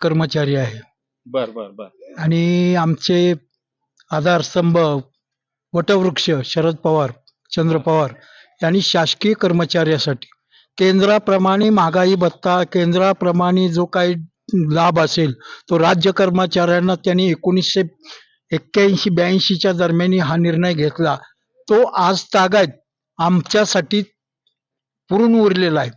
कर्मचारी आहे. बर बर बर. आणि आमचे आधारस्तंभ वटवृक्ष शरद पवार चंद्र पवार यांनी शासकीय कर्मचाऱ्यासाठी केंद्राप्रमाणे महागाई भत्ता केंद्राप्रमाणे जो काही लाभ असेल तो राज्य कर्मचाऱ्यांना त्यांनी एकोणीसशे एक्क्याऐंशी ब्याऐंशीच्या दरम्यान हा निर्णय घेतला. तो आज तागायत आमच्यासाठी पुरून उरलेला आहे.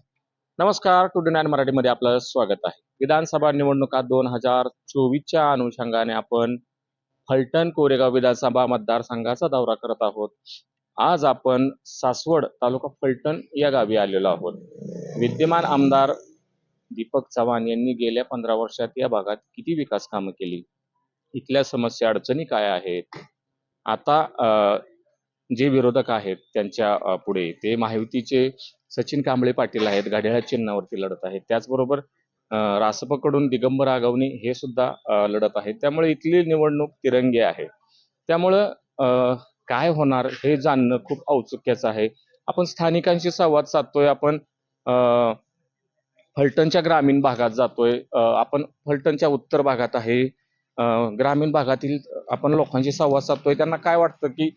नमस्कार टू नाईन मराठीमध्ये आपलं स्वागत आहे. विधानसभा निवडणुका दोन हजार चोवीसच्या अनुषंगाने आपण फलटण कोरेगाव विधानसभा मतदारसंघाचा दौरा करत आहोत. आज आपण सासवड तालुका फलटण या गावी आलेलो आहोत. विद्यमान आमदार दीपक चव्हाण यांनी गेल्या पंधरा वर्षात या भागात किती विकास कामं केली? इथल्या समस्या अडचणी काय आहेत? आता अं, जे विरोधक आहेत त्यांच्या पुढे ते महायुतीचे सचिन कांबळे पाटील आहेत घड्याळा चिन्हावरती लढत आहेत त्याचबरोबर रासपकडून दिगंबर आगवणी हे सुद्धा लढत आहेत त्यामुळे इथली निवडणूक तिरंगी आहे. त्यामुळं काय होणार हे जाणणं खूप औत्सुक्याचं आहे. आपण स्थानिकांशी संवाद साधतोय आपण अं, फलटणच्या ग्रामीण भागात जातोय. आपण फलटणच्या उत्तर भागात आहे. ग्रामीण भागातील आपण लोकांशी संवाद साधतोय. त्यांना काय वाटतं की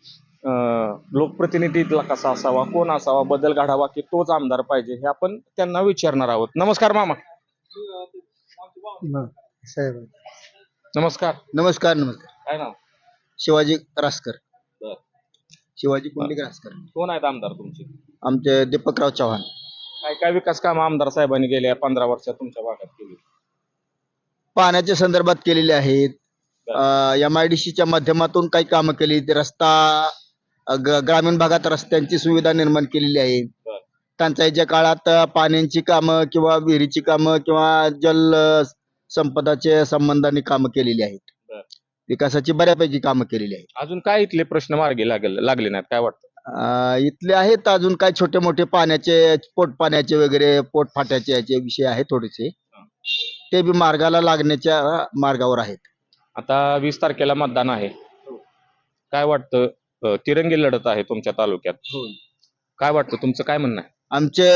अं, लोकप्रतिनिधीला कसा असावा कोण असावा बदल घडावा की तोच आमदार पाहिजे हे आपण त्यांना विचारणार आहोत. नमस्कार मामा. साहेब. नमस्कार. नमस्कार नमस्कार. काय नाव? शिवाजी रासकर. बर. शिवाजी पुंडलिक रासकर. कोण आहेत आमदार तुमचे? आमचे दीपकराव चव्हाण. काय काय विकास काम आमदार साहेबांनी गेल्या पंधरा वर्षात तुमच्या भागात केली? पाण्याच्या संदर्भात केलेले आहेत. एम आय डी सीच्या माध्यमातून काही कामं केली. ते रस्ता ग- ग्रामीण भागात रस्त्यांची सुविधा निर्माण केलेली आहे. बर. टंचाईच्या काळात अ, पाण्याची कामं किंवा विहिरीची कामं किंवा जल अ, संपदाचे संबंधाने कामं केलेली आहेत. विकासाची बऱ्यापैकी कामं केलेली आहेत. अजून काय इथले प्रश्न मार्गी लागले लागले नाहीत? काय वाटतं? अ, इथले आहेत अजून काय छोटे मोठे पाण्याचे पोट पाण्याचे वगैरे पोट फाट्याचे याचे विषय आहेत थोडेसे. ते बी मार्गाला लागण्याच्या मार्गावर आहेत. आता वीस तारखेला मतदान आहे. काय वाटतं? अं, तिरंगी लढत आहे तुमच्या तालुक्यात. काय वाटतं? तुमचं काय म्हणणं आहे? आमचे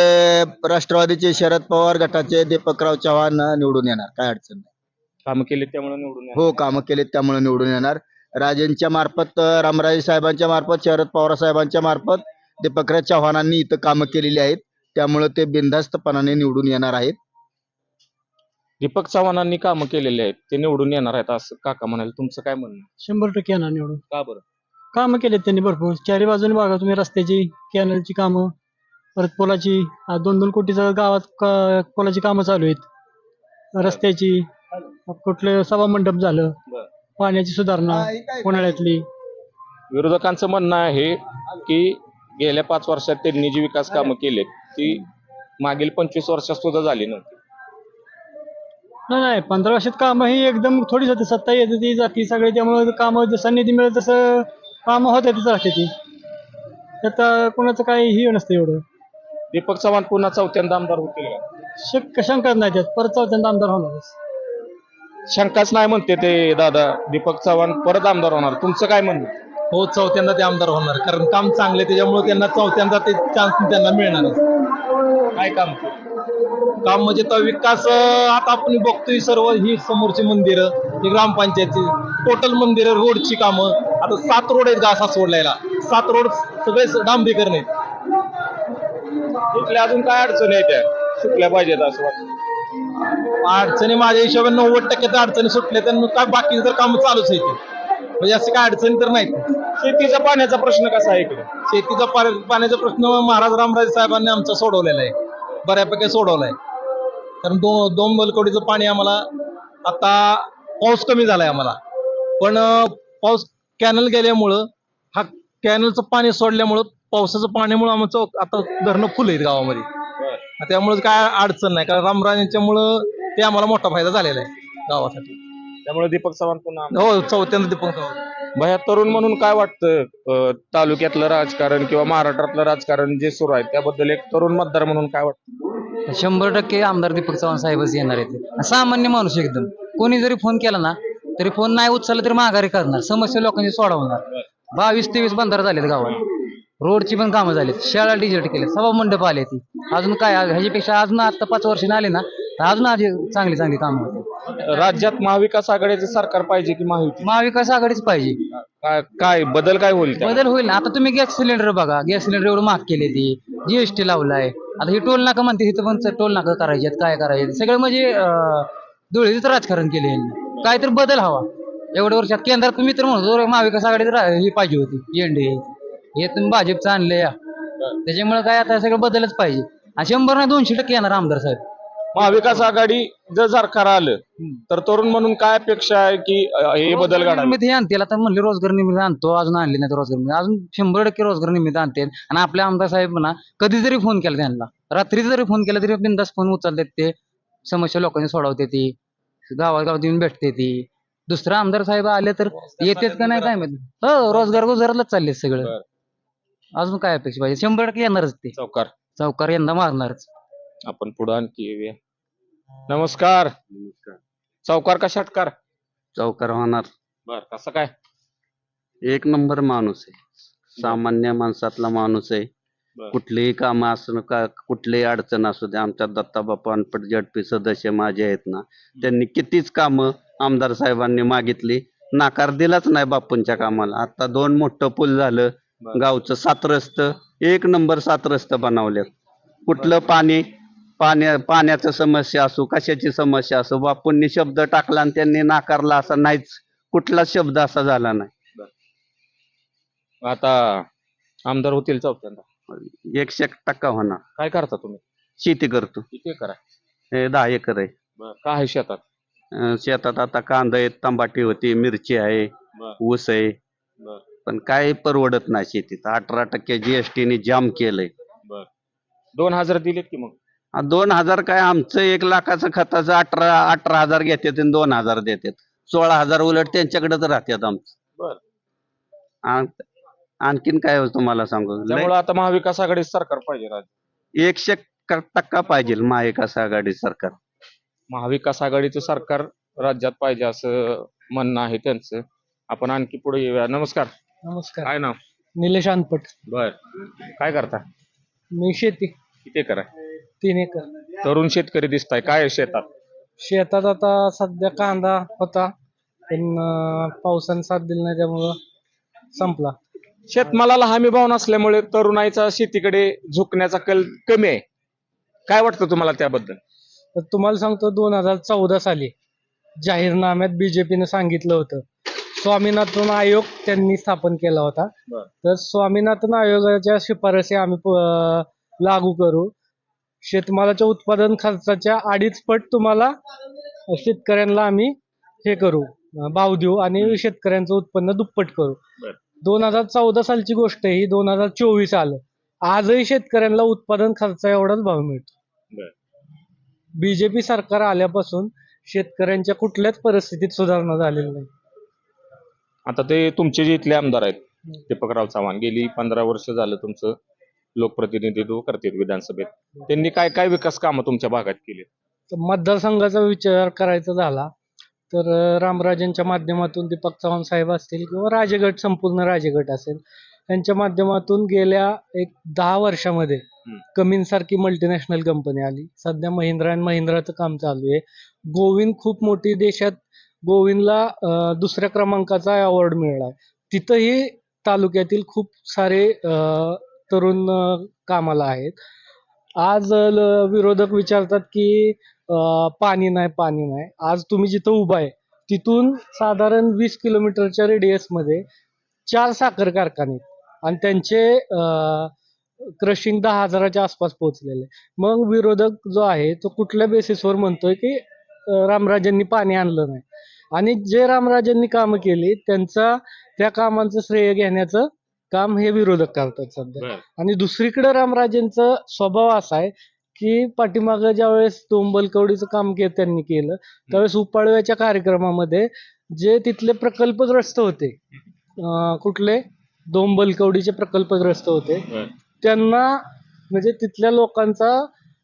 राष्ट्रवादीचे शरद पवार गटाचे दीपकराव चव्हाण निवडून येणार. काय अडचण नाही. कामं केली त्यामुळे निवडून येणार. हो कामं केलेत त्यामुळे निवडून येणार. राजेंच्या मार्फत अ, रामराजे साहेबांच्या मार्फत शरद पवार साहेबांच्या मार्फत दीपकराव चव्हाणांनी इथं कामं केलेली आहेत. त्यामुळे ते बिनधास्तपणाने निवडून येणार आहेत. दीपक चव्हाणांनी कामं केलेली आहेत. ते निवडून येणार आहेत असं काका म्हणाले. तुमचं काय म्हणणं आहे? शंभर टक्के येणार निवडून. का बरं? कामं केलेत त्यांनी भरपूर. चारी बाजूने बघा तुम्ही रस्त्याची कॅनलची कामं परत पुलाची आ, दोन दोन कोटीचं गावात क- पुलाची कामं चालू आहेत. रस्त्याची कुठलं सभा मंडप झालं बरं. पाण्याची सुधारणा उन्हाळ्यातली. विरोधकांचं म्हणणं आहे की गेल्या पाच वर्षात त्यांनी जी विकास कामं केलीत ती मागील पंचवीस वर्षात सुद्धा झाली नव्हती. नाही नाही पंधरा वर्षात कामं ही एकदम थोडीच होती सत्ता येते ती जाती सगळे त्यामुळे कामं जसं निधी मिळेल तसं कामं होते तीच राहते ती त्यात कोणाचं काही हे नसतं एवढं. दीपक चव्हाण पुन्हा चौथ्यांदा आमदार होतील का? शक शंकाच नाही त्यात. परत चौथ्यांदा आमदार होणारच शंकाच नाही म्हणते ते दादा. दीपक चव्हाण परत आमदार होणार. तुमचं काय म्हणणं? हो चौथ्यांदा ते आमदार होणार. कारण काम चांगले त्याच्यामुळे त्यांना चौथ्यांदा ते चान्स त्यांना मिळणार काय काम? काम म्हणजे तो विकास अं, आता आपण बघतोय सर्व. ही समोरची मंदिरं ही ग्रामपंचायतची. टोटल मंदिरं रोडची कामं. आता सात रोड आहेत घासा सोडलेला सात रोड सगळे डांबरीकरण आहेत. इथल्या अजून काय अडचणी आहेत त्या? सुटल्या पाहिजेत असं वाटतं. अडचणी माझ्या हिशोबाने नव्वद टक्के तर अडचणी सुटल्या तर काय बाकीचे तर कामं चालूच आहेत म्हणजे असे काय अडचणी तर नाहीत. शेतीचा पाण्याचा प्रश्न कसा आहे इकडे? शेतीचा पाण्याचा प्रश्न महाराज रामराजे साहेबांनी आमचा सोडवलेला आहे. बऱ्यापैकी सोडवलाय कारण दो दोन बलकवडीचं पाणी आम्हाला आता पाऊस कमी झालाय आम्हाला. पण पाऊस कॅनल गेल्यामुळं हा कॅनलचं पाणी सोडल्यामुळं पावसाचं पाण्यामुळं आमचं आता धरणं फुल आहेत गावामध्ये. त्यामुळे काय अडचण नाही कारण रामराजेंच्यामुळं ते आम्हाला मोठा फायदा झालेला आहे गावासाठी. त्यामुळे दीपक चव्हाण पुन्हा. हो चौथ्यांदा ते पण भया तरुण म्हणून काय वाटतं? तालुक्यातलं राजकारण किंवा महाराष्ट्रातलं राजकारण जे सुरू आहे त्याबद्दल एक तरुण मतदार म्हणून काय वाटतं? शंभर टक्के आमदार दीपक चव्हाण साहेबच येणार आहेत. सामान्य माणूस एकदम. कोणी जरी फोन केला ना तरी फोन नाही उचलला तरी माघारी करणार. समस्या लोकांची सोडवणार. बावीस तेवीस बंधारा झालेत गावात. रोडची पण कामं झालीत. शाळा डिजिटल केले. सभा मंडप आले ती. अजून काय ह्याच्यापेक्षा आज ना आता पाच वर्षाने आले ना तर अजून आधी चांगली चांगली कामं होते. राज्यात महाविकास आघाडीचे सरकार पाहिजे की महायुती? महाविकास आघाडीच पाहिजे. काय- काय बदल काय होईल? बदल होईल ना. आता तुम्ही गॅस सिलेंडर बघा. गॅस सिलेंडर एवढं महाग केले ती. जीएसटी लावलाय. आता हे टोल नाका म्हणते इथं पण टोल नाका करायचे काय करायचे सगळं म्हणजे धुळीच राजकारण केले यांनी. काय तर बदल हवा. एवढ्या वर्षात केंद्रात तुम्ही तर म्हणतो महाविकास आघाडी तर ही पाहिजे होती एनडीए हे तुम्ही भाजपचं आणलं या. त्याच्यामुळे काय आता सगळं बदलच पाहिजे. आणि शंभर ना दोनशे टक्के येणार आमदार साहेब. महाविकास आघाडी जर सरकार आलं तर तरुण म्हणून काय अपेक्षा आहे की हे बदल निर्मिती आणतील. आता म्हणले रोजगार निर्मिती आणतो अजून आणली नाही रोजगार निर्मिती. अजून शंभर टक्के रोजगार निर्मिती आणते आणि आपले आमदार साहेब म्हणा कधी जरी फोन केला त्यांना रात्री जरी फोन केला तरी बिंदास फोन उचलतात ते. समस्या लोकांनी सोडवते ती. गावागावात येऊन भेटते ती. दुसरे आमदार साहेब आले तर येतेच का नाही काय माहिती? हो रोजगार गुजरातलाच चालले सगळं. बरं. अजून काय अपेक्षा पाहिजे? शंभर टक्के येणारच ते. चौकार. चौकार यंदा मारणारच. आपण पुढे आणखी येऊया. नमस्कार. चौकार का षटकार? चौकार होणार. बर कसं काय? एक नंबर माणूस आहे. सामान्य माणसातला माणूस आहे. कुठलीही कामं असू का कुठलीही अडचण असू दे आमच्या दत्ताबापा अनपट जडपी सदस्य माझे आहेत ना त्यांनी कितीच कामं आमदार साहेबांनी मागितली नाकार दिलाच नाही बापूंच्या कामाला. आता दोन मोठं पूल झालं. गावचं सात रस्तं एक नंबर सात रस्तं बनवलेत. कुठलं पाणी पाण्या पाण्याचं समस्या असो कशाची समस्या असो बापूंनी शब्द टाकला आणि त्यांनी नाकारला असा नाहीच कुठलाच शब्द असा झाला नाही. आता आमदार होतील चौथ्यांदा. एकशे एक टक्का होणार. काय करता तुम्ही? शेती करतो. किती करा हे दहा एकर आहे. बर काय आहे शेतात? अं, शेतात आता कांदा आहे तंबाटी होती मिरची आहे बर. ऊस आहे. बर. पण काय परवडत नाही शेतीत. अठरा टक्के जीएसटीने जाम केलंय. दोन हजार दिलेत की मग? आ, दोन हजार काय आमचं एक लाखाचं खताचं अठरा अठरा हजार घेतात आणि दोन हजार देतात. सोळा हजार उलट त्यांच्याकडेच राहतात आमचं. बर. आ- आणखीन काय हो तुम्हाला सांगू? त्यामुळे आता महाविकास आघाडी सरकार पाहिजे राज्य एकशे क- टक्का पाहिजे महाविकास आघाडी सरकार. महाविकास आघाडीचं सरकार राज्यात पाहिजे असं म्हणणं आहे त्यांचं. आपण आणखी पुढे येऊया. नमस्कार. नमस्कार. काय नाव? निलेश अनपट. बर. काय करता? मी शेती. किती करा तीन एकर. तरुण शेतकरी दिसताय. काय आहे शेतात? शेतात आता सध्या कांदा होता पण अं, पावसाने साथ दिली नाही त्यामुळं संपला. शेतमालाला हमी भाव नसल्यामुळे तरुणाईचा शेतीकडे झुकण्याचा कल कमी आहे. काय वाटतं तुम्हाला त्याबद्दल? तर तुम्हाला सांगतो दोन हजार चौदा साली जाहीरनाम्यात बीजेपीनं सांगितलं होतं स्वामीनाथन आयोग त्यांनी स्थापन केला होता. तर स्वामीनाथन आयोगाच्या शिफारसी आम्ही लागू करू. शेतमालाच्या उत्पादन खर्चाच्या अडीच पट तुम्हाला शेतकऱ्यांना आम्ही हे करू भाव देऊ आणि शेतकऱ्यांचं उत्पन्न दुप्पट करू. दोन हजार चौदा सालची गोष्ट आहे ही दोन हजार चोवीस आलं. आजही शेतकऱ्यांना उत्पादन खर्चा एवढाच भाव मिळतो. बीजेपी सरकार आल्यापासून शेतकऱ्यांच्या कुठल्याच परिस्थितीत सुधारणा झालेली नाही. आता ते तुमचे जे इथले आमदार आहेत दीपकराव चव्हाण गेली पंधरा वर्ष झालं तुमचं लोकप्रतिनिधित्व करतात विधानसभेत. त्यांनी काय काय विकास कामं तुमच्या भागात केली? मतदारसंघाचा विचार करायचा झाला तर रामराजेंच्या माध्यमातून दीपक चव्हाण साहेब असतील किंवा राजेगट संपूर्ण राजेगट असेल यांच्या माध्यमातून गेल्या एक दहा वर्षामध्ये हम्म. कमिन्सारखी मल्टीनॅशनल कंपनी आली. सध्या महिंद्रा अँड महिंद्राचं काम चालू आहे. गोविंद खूप मोठी देशात गोविंदला दुसऱ्या क्रमांकाचा अवॉर्ड मिळाला तिथंही तालुक्यातील खूप सारे तरुण कामाला आहेत. आज विरोधक विचारतात की पाणी नाही पाणी नाही आज तुम्ही जिथं उभा आहे तिथून साधारण वीस किलोमीटरच्या रेडियसमध्ये चार साखर कारखाने. आणि त्यांचे क्रशिंग दहा हजाराच्या आसपास पोहोचलेले. मग विरोधक जो आहे तो कुठल्या बेसिसवर म्हणतोय की रामराजेंनी पाणी आणलं नाही आणि जे रामराजेंनी कामं केली त्यांचा त्या कामांचं श्रेय घेण्याचं काम हे विरोधक करतात सध्या आणि दुसरीकडे रामराजेंचा स्वभाव असा आहे की पाठीमागं ज्यावेळेस डोंबलकवडीचं काम के त्यांनी केलं त्यावेळेस उपाळव्याच्या कार्यक्रमामध्ये जे तिथले प्रकल्पग्रस्त होते अं, कुठले? डोंबलकवडीचे प्रकल्पग्रस्त होते त्यांना म्हणजे तिथल्या लोकांचा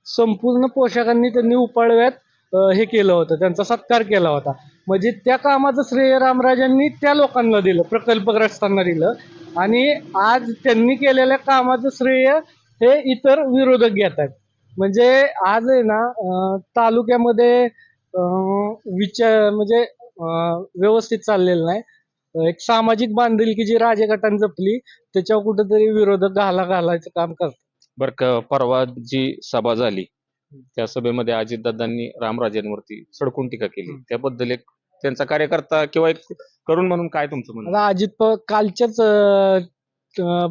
संपूर्ण पोशाखांनी त्यांनी उपाळव्यात अं, हे केलं होतं त्यांचा सत्कार केला होता. म्हणजे त्या कामाचं श्रेय रामराजांनी त्या लोकांना दिलं प्रकल्पग्रस्तांना दिलं. आणि आज त्यांनी केलेल्या कामाचं श्रेय हे इतर विरोधक घेत आहेत. म्हणजे आज आहे ना तालुक्यामध्ये विचार म्हणजे व्यवस्थित चाललेलं नाही. एक सामाजिक बांधिलकी जी राजगटाने जपली त्याच्यावर कुठेतरी विरोधक घाला घालायचं काम करतात. बर का परवा जी सभा झाली त्या सभेमध्ये अजितदादांनी रामराजेंवरती सडकून टीका केली. त्याबद्दल एक त्यांचा कार्यकर्ता किंवा एक तरुण म्हणून काय तुमचं म्हणणं? अजित कालच्याच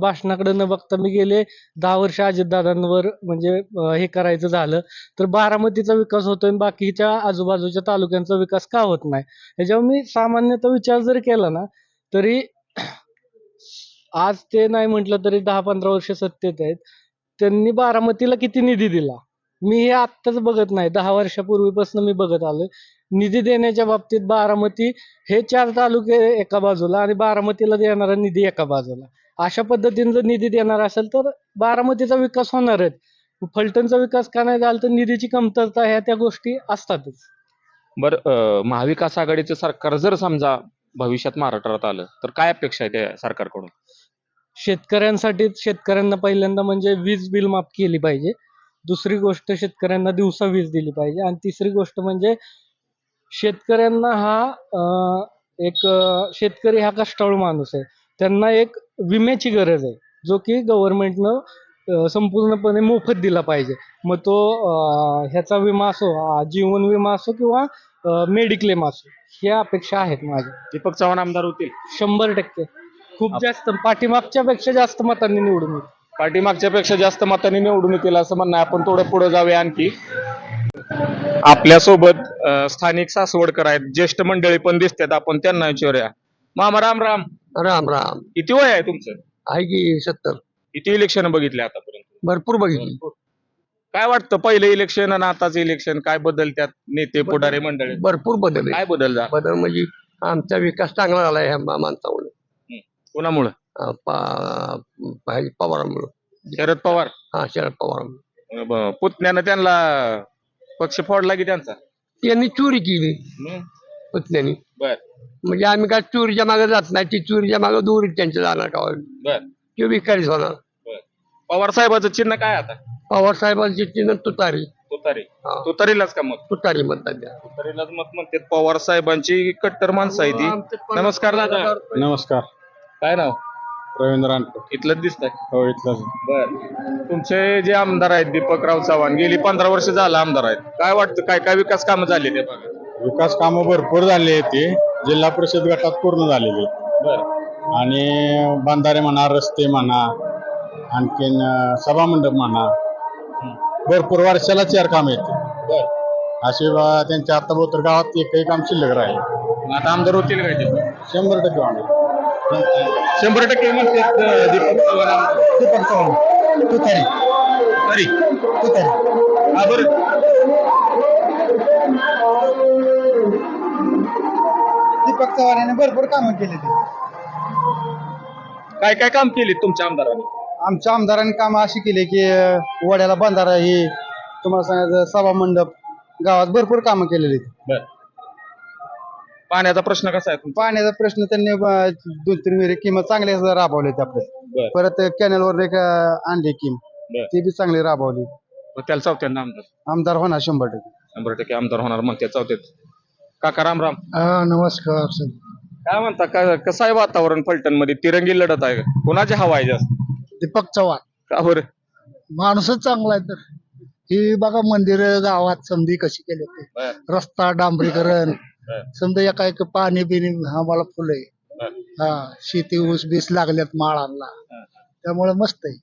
भाषणाकडे न बघता मी गेले दहा वर्ष अजितदादांवर म्हणजे हे करायचं झालं. तर बारामतीचा विकास होतोय आणि बाकीच्या आजूबाजूच्या तालुक्यांचा विकास का होत नाही? ह्याच्यावर मी सामान्यतः विचार जरी केला ना तरी आज ते नाही म्हटलं तरी दहा पंधरा वर्ष सत्तेत आहेत. त्यांनी बारामतीला किती निधी दिला? मी हे आत्ताच बघत नाही. दहा वर्षापूर्वीपासून मी बघत आलोय. निधी देण्याच्या बाबतीत बारामती हे चार तालुके एका बाजूला आणि बारामतीला देणारा निधी एका बाजूला. अशा पद्धतीने जर निधी देणार असेल तर बारामतीचा विकास होणार आहे. फलटणचा विकास का नाही झाला तर निधीची कमतरता ह्या त्या गोष्टी असतातच. बर महाविकास आघाडीचं सरकार जर समजा भविष्यात महाराष्ट्रात आलं तर काय अपेक्षा आहे त्या सरकारकडून? शेतकऱ्यांसाठी शेतकऱ्यांना पहिल्यांदा म्हणजे वीज बिल माफ केली पाहिजे. दुसरी गोष्ट शेतकऱ्यांना दिवसा वीज दिली पाहिजे. आणि तिसरी गोष्ट म्हणजे शेतकऱ्यांना हा एक शेतकरी हा कष्टाळू माणूस आहे. त्यांना एक विम्याची गरज आहे जो की गव्हर्नमेंटनं संपूर्णपणे मोफत दिला पाहिजे. मग तो ह्याचा विमा असो जीवन विमा असो किंवा मेडिक्लेम असो ह्या अपेक्षा आहेत माझ्या. दीपक चव्हाण आमदार होतील. शंभर टक्के. खूप जास्त पाठीमागच्या पेक्षा जास्त मतांनी निवडून येईल पाठीमागच्या पेक्षा जास्त मतांनी निवडून येतील असं म्हणणं. आपण थोडं पुढे जाऊया आणखी. आपल्यासोबत स्थानिक सासवडकर आहेत ज्येष्ठ मंडळी पण दिसतात. आपण त्यांना विचारूया. मामा राम राम. राम राम. किती वय आहे तुमचं? आहे की सत्तर. किती इलेक्शन बघितले आतापर्यंत? भरपूर बघितली. काय वाटतं पहिलं इलेक्शन आणि आताचं इलेक्शन काय बदल त्यात नेते पुढारी मंडळी? भरपूर बदल आहे काय बदल बदल म्हणजे आमचा विकास चांगला झाला ह्या मा- माणसामुळे कोणामुळं? अं, पा- पा- पवारांमुळे. शरद पवार. हा शरद पवारांमुळे. ब- पुतण्यानं त्यांना पक्ष फोडला की त्यांचा? त्यांनी चोरी केली. पुतण्यानी. बर. म्हणजे आम्ही काय चोरीच्या मागे जात नाही ती चोरीच्या मागे दोरी त्यांच्या जाणार का? बर. ते विकारीच होणार. पवार साहेबाचं चिन्ह काय आता? पवार साहेबांची चिन्ह तुतारी. तुतारी. हा. तुतारीलाच का मत? तुतारी म्हणतात त्या. तुतारीलाच मत म्हणते पवार साहेबांची कट्टर माणसं आहे ती. नमस्कार दादा. नमस्कार. काय नाव? रवींद्र इथलंच दिसतंय. हो इथलाच. बर. तुमचे जे आमदार आहेत दीपकराव चव्हाण गेली पंधरा वर्ष झालं आमदार आहेत. काय वाटतं काय काय विकास कामं झाले ते बघा. विकास कामं भरपूर झाली ती. जिल्हा परिषद गटात पूर्ण झालेली. आहेत. बर. आणि बांधारे म्हणा रस्ते म्हणा आणखीन सभामंडप म्हणा भरपूर वर्षाला चार काम येते बर. असे बा- त्यांच्या आता बोतर गावात एकही काम शिल्लक राहिले. आता आमदार होतील काय ते शंभर टक्के होणार. शंभर टक्के म्हणतात अं, दीपक चव्हाण आमदार. दीपक चव्हाण. तुतारी. तरी तुतारी. हा बरं. दीपक चव्हाण यांनी भरपूर कामं केली ती काय काय काम केली तुमच्या आमदारांनी? आमच्या आमदारांनी कामं अशी केली की अं, वड्याला बंधारा ही तुम्हाला सांगायचं सभा मंडप गावात भरपूर कामं केलेली. आहेत. बर. पाण्याचा प्रश्न कसा आहे तुमचा? पाण्याचा प्रश्न त्यांनी अं, दोन तीन विहिरी किंमत चांगले राबवले आपले. बर. परत कॅनलवर एक अं, आणली किम बर. ती बी चांगली राबवली. मग त्याला चौथ्यांदा आमदार. आमदार होणार शंभर टक्के. शंभर टक्के आमदार होणार मग त्या चौथ्यात. काका राम राम. हा नमस्कार सर. काय म्हणता का- कसं आहे वातावरण फलटणमध्ये तिरंगी लढत आहे. कोणाची हवा आहे जास्त? दीपक चव्हाण. का बरं? माणूसच चांगला आहे तर. ही बघा मंदिर गावात समधी कशी केली ते बर, रस्ता डांबरीकरण. बर, समजा एका एक पाणी बिनी आम्हाला फुले बर. हा शेती ऊस बीस लागल्यात माळांना. त्यामुळे मस्त आहे.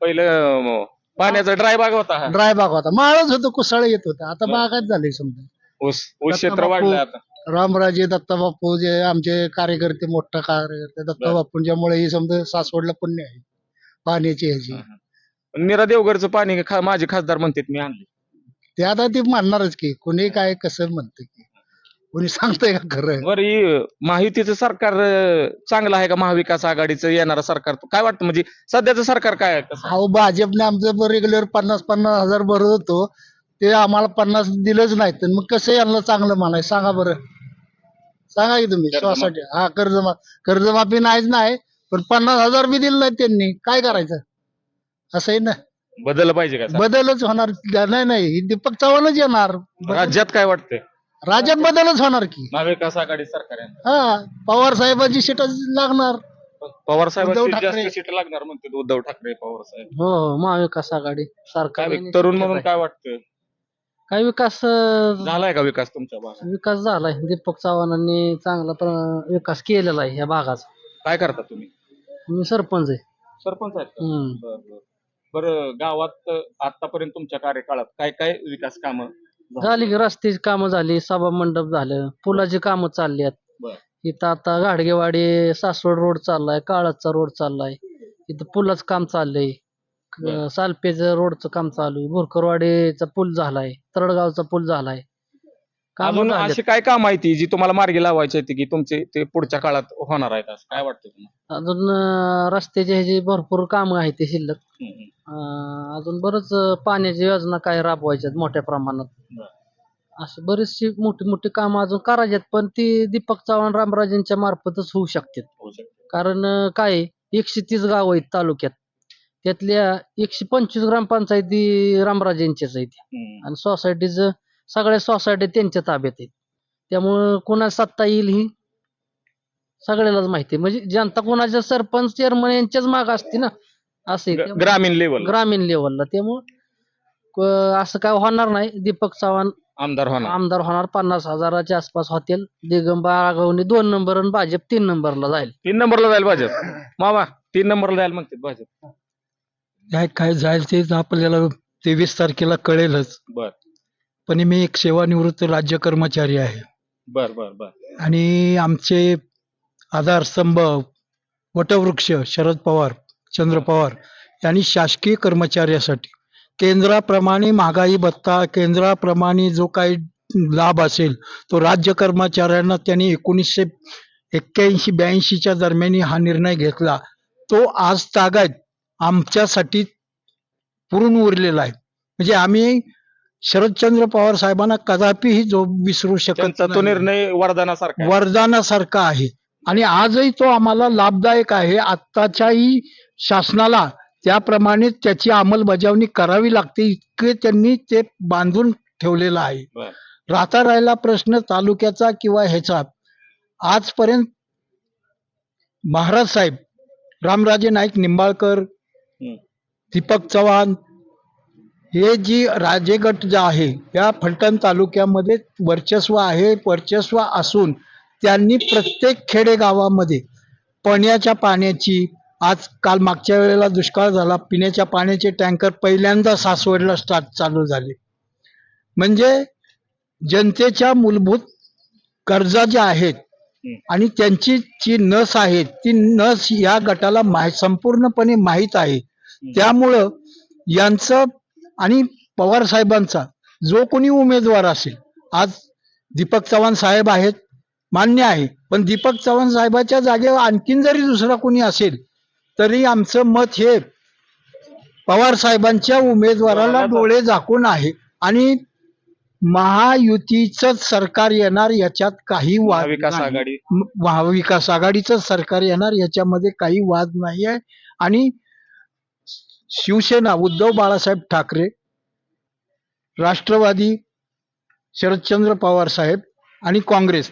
पहिलं अं, पाण्याचा ड्राय बाग होता हा. ड्राय बाग होता. माळच होतं कुसाळ येत होता. आता बागाच झाले समजा. ऊस ऊस क्षेत्र बापू. आता. रामराजे दत्ताबापू जे आमचे कार्यकर्ते मोठा कार्यकर्ते दत्ताबापूंच्यामुळे ही समजा सासवडला पुण्य आहे पाण्याची ह्याची. नीरा देवगडचं पाणी खा- माझे खासदार म्हणतात मी आणले ते आता ते मानणारच की कोणी काय कसं म्हणतं की. कोणी सांगतंय का खरं? बरं ही महायुतीचं सरकार अं, चांगलं आहे का? महाविकास आघाडीचं येणारं सरकार काय वाटतं? म्हणजे सध्याचं सरकार काय आहे? कसं? अहो भाजपने आमचं रेग्युलर पन्नास पन्नास हजार भरत होतो. ते आम्हाला पन्नास दिलंच नाही तर मग कसं यांना चांगलं म्हणाय? सांगा बरं. सांगा की तुम्ही कर्जमाफी. श्वासाठी हा कर्जमा कर्जमाफी नाहीच नाही पण पन्नास हजार बी दिलं नाही त्यांनी. काय करायचं? असं आहे ना? बदल पाहिजे का? बदलच होणार. नाही नाही. ही दीपक चव्हाणच येणार. राज्यात काय वाटतंय? राज्यात बदलच होणार की. महाविकास आघाडी सरकार आहे. हा पवार साहेबांची सीट लागणार. पवार साहेब उद्धव जास्त ठाकरे. सीट लागणार म्हणते उद्धव ठाकरे पवार साहेब. हो हो महाविकास आघाडी काय सरकार तरुण म्हणून काय वाटतं काय विकास अं, झालाय का विकास तुमच्या भागात? विकास झालाय. दीपक चव्हाणांनी चांगला प्र- विकास केलेला आहे या भागाचा काय करता तुम्ही? मी सरपंच आहे. सरपंच आहेत का? हम्म. बरं, बरं. बरं गावात आतापर्यंत तुमच्या कार्यकाळात काय काय विकास कामं झाली? की रस्त्याची कामं झाली सभा मंडप झालं पुलाची कामं चालली आहेत. इथं आता गाडगेवाडी सासवड रोड चाललाय काळाचा रोड चाललाय. इथं पुलाचं काम चाललंय. बर. सालपेचं रोडचं काम चालू आहे भुरकरवाडीचा पूल झालाय तरडगावचा पूल झालाय कामं अजून. अशी काय काम आहे ती जी तुम्हाला मार्गी लावायची आहे की तुमचे ते पुढच्या काळात होणार आहेत असं काय वाटतं तुम्हाला अजून अं, रस्त्याचे ह्याची भरपूर कामं आहेत ते शिल्लक हम्म, हम्म. अं, अजून बरंच अं, पाण्याची योजना काय राबवायच्यात मोठ्या प्रमाणात बर. अशी बरीचशी मोठी मोठी कामं अजून करायच्यात पण ती दीपक चव्हाण रामराजेंच्या मार्फतच होऊ शकतात होऊ शकतं. कारण अं, काय आहे, एकशे तीस गाव आहेत तालुक्यात त्यातल्या एकशे पंचवीस ग्रामपंचायती रामराजेंच्याच आहेत. हम्म. आणि सोसायटीज सगळ्या सोसायटी त्यांच्या ताब्यात आहेत. त्यामुळं कोणा सत्ता येईल ही सगळ्यालाच माहिती आहे. म्हणजे जनता कोणाच्या सरपंच चेअरमन यांच्याच माग असते ना. असे ग- ग्रामीण लेवल ग्रामीण लेवलला त्यामुळं क- असं काय होणार नाही. दीपक चव्हाण आमदार होणार. आमदार होणार. पन्नास हजाराच्या आसपास होतील. दिगंबर आगवणे दोन नंबर आणि भाजप तीन नंबरला जाईल. तीन नंबरला जाईल भाजप. मामा तीन नंबरला जाईल म्हणते भाजप. काय काय जाईल ते आपल्याला तेवीस तारखेला कळेलच. बर. पण मी एक सेवानिवृत्त राज्य कर्मचारी आहे. बर बर बर. आणि आमचे आधारस्तंभ वटवृक्ष शरद पवार चंद्र पवार यांनी शासकीय कर्मचाऱ्यासाठी केंद्राप्रमाणे महागाई भत्ता केंद्राप्रमाणे जो काही लाभ असेल तो राज्य कर्मचाऱ्यांना त्यांनी एकोणीसशे एक्क्याऐंशी ब्याऐंशीच्या दरम्यान हा निर्णय घेतला. तो आज तागायत आमच्यासाठी पुरून उरलेला आहे म्हणजे आम्ही शरदचंद्र पवार साहेबांना कदापिही जो विसरू शकत तो. निर्णय वरदानासारखा आहे. वरदानासारखा आहे आणि आजही तो आम्हाला लाभदायक आहे आत्ताच्याही शासनाला त्याप्रमाणे त्याची अंमलबजावणी करावी लागते इतके त्यांनी ते बांधून ठेवलेलं आहे. राहता राहिला प्रश्न तालुक्याचा किंवा ह्याचा आजपर्यंत महाराज साहेब रामराजे नाईक निंबाळकर दीपक चव्हाण हे जी राजेगट जे आहे या फलटण तालुक्यामध्ये वर्चस्व आहे वर्चस्व असून त्यांनी प्रत्येक खेडेगावामध्ये पण्याच्या पाण्याची आज काल मागच्या वेळेला दुष्काळ झाला पिण्याच्या पाण्याचे टँकर पहिल्यांदा सासवडला स्टार्ट चालू झाले. म्हणजे जनतेच्या मूलभूत गरजा ज्या आहेत आणि त्यांची जी नस आहे ती नस या गटाला माहि संपूर्णपणे माहीत आहे. त्यामुळं यांचं आणि पवार साहेबांचा जो कोणी उमेदवार असेल आज दीपक चव्हाण साहेब आहेत मान्य आहे. पण दीपक चव्हाण साहेबाच्या जागेवर आणखीन जरी दुसरा कोणी असेल तरी आमचं मत हे पवार साहेबांच्या उमेदवाराला डोळे झाकून आहे. आणि महायुतीच सरकार येणार याच्यात काही वाद महाविकास नाही. आघाडी. म- महाविकास आघाडीचं सरकार येणार याच्यामध्ये काही वाद नाही आहे आणि शिवसेना उद्धव बाळासाहेब ठाकरे राष्ट्रवादी शरदचंद्र पवार साहेब आणि काँग्रेस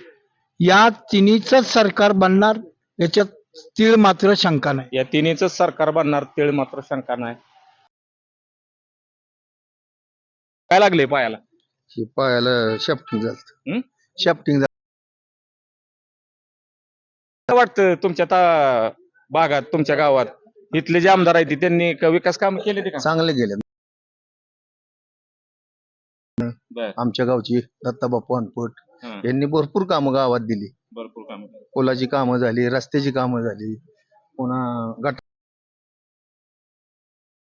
या तिन्हीच सरकार बनणार याच्यात तीळ मात्र शंका नाही. या तिन्हीच सरकार बनणार तेळ मात्र शंका नाही. काय लागले पायाला? पायाला शॅफ्टिंग झालं हं? शॅफ्टिंग काय वाटतं तुमच्या ता भागात तुमच्या गावात? इथले जे आमदार आहेत त्यांनी क- विकास काम केले ते का? चांगले गेले बर. आमच्या गावची दत्ताबापू अनपट हं. यांनी भरपूर कामं गावात दिली. भरपूर काम पुलाची कामं झाली रस्त्याची कामं झाली. पुन्हा गट